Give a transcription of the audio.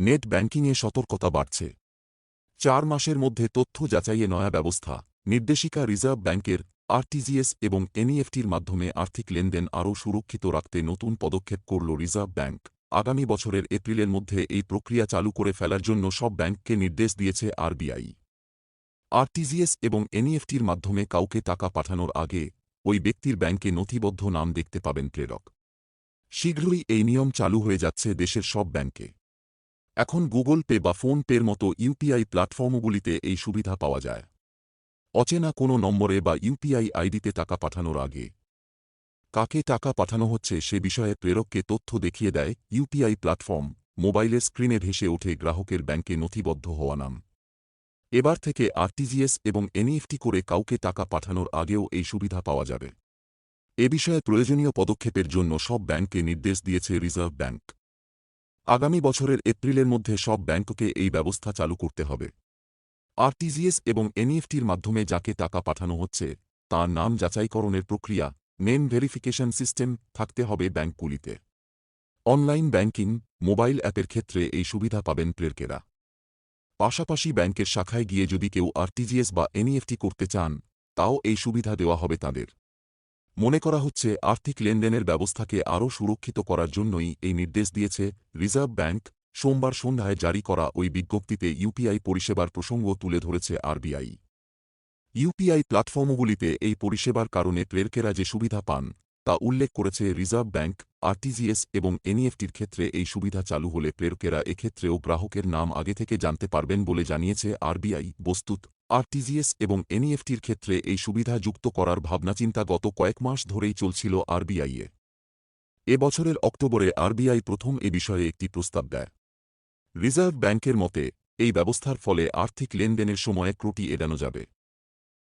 Net ব্যাংকিংয়ে সতর্কতা বাড়ছে। চার মাসের মধ্যে তথ্য যাচাইয়ে নয়া ব্যবস্থা, নির্দেশিকা রিজার্ভ ব্যাংকের, আরটিজিএস এবং এনইএফটির মাধ্যমে আর্থিক লেনদেন আরও সুরক্ষিত রাখতে নতুন পদক্ষেপ করল রিজার্ভ ব্যাংক। আগামী বছরের এপ্রিলের মধ্যে এই প্রক্রিয়া চালু করে ফেলার জন্য সব ব্যাংককে নির্দেশ দিয়েছে আরবিআই। আরটিজিএস এবং এনইএফটির মাধ্যমে কাউকে টাকা পাঠানোর আগে ওই ব্যক্তির ব্যাংকে নথিবদ্ধ নাম দেখতে পাবেন প্রেরক। শীঘ্রই এই নিয়ম চালু হয়ে যাচ্ছে দেশের সব ব্যাংকে। এখন গুগল পে বা ফোন পের মতো ইউপিআই প্ল্যাটফর্মগুলিতে এই সুবিধা পাওয়া যায়। অচেনা কোনো নম্বরে বা ইউপিআই আইডিতে টাকা পাঠানোর আগে। কাকে টাকা পাঠানো হচ্ছে সে বিষয়ে প্রেরককে তথ্য দেখিয়ে দেয় ইউপিআই প্ল্যাটফর্ম মোবাইলের স্ক্রিনে ভেসে ওঠে গ্রাহকের ব্যাংকে নথিবদ্ধ হওয়া নাম। এবার থেকে আরটিজিএস এবং এনইএফটি করে কাউকে টাকা পাঠানোর আগেও এই সুবিধা পাওয়া যাবে। এ বিষয়ে প্রয়োজনীয় পদক্ষেপের জন্য সব ব্যাংককে নির্দেশ দিয়েছে রিজার্ভ ব্যাংক। আগামী বছরের এপ্রিলের মধ্যে সব ব্যাংককে এই ব্যবস্থা চালু করতে হবে। আরটিজিএস এবং এনইএফটির মাধ্যমে যাকে টাকা পাঠানো হচ্ছে, তার নাম যাচাইকরণের প্রক্রিয়া, নেম ভেরিফিকেশন সিস্টেম, থাকতে হবে ব্যাংকগুলিতে। অনলাইন ব্যাংকিং, মোবাইল অ্যাপের ক্ষেত্রে এই সুবিধা পাবেন প্রেরকেরা পাশাপাশি ব্যাংকের শাখায় গিয়ে যদি কেউ আরটিজিএস বা এনইএফটি করতে চান, তাও এই সুবিধা দেওয়া হবে তাদের। মনে করা হচ্ছে আর্থিক লেনদেনের ব্যবস্থাকে আরও সুরক্ষিত করার জন্যই এই নির্দেশ দিয়েছে রিজার্ভ ব্যাংক। সোমবার সন্ধ্যায় জারি করা ওই বিজ্ঞপ্তিতে ইউপিআই পরিষেবার প্রসঙ্গ তুলে ধরেছে আরবিআই ইউপিআই প্ল্যাটফর্মগুলিতে এই পরিষেবার কারণে প্রেরকেরা যে সুবিধা পান, তা উল্লেখ করেছে রিজার্ভ ব্যাংক আরটিজিএস এবং এনইএফটির ক্ষেত্রে এই সুবিধা চালু হলে প্রেরকেরা এক্ষেত্রেও গ্রাহকের নাম আগে থেকে জানতে পারবেন বলে জানিয়েছে আরবিআই বস্তুত আরটিজিএস এবং এনইএফটির ক্ষেত্রে এই সুবিধা যুক্ত করার ভাবনাচিন্তা গত কয়েক মাস ধরেই চলছিল আরবিআইয়ে এ বছরের অক্টোবরে আরবিআই প্রথম এ বিষয়ে একটি প্রস্তাব দেয়। রিজার্ভ ব্যাংকের মতে, এই ব্যবস্থার ফলে আর্থিক লেনদেনের সময় ক্রুটি এড়ানো যাবে।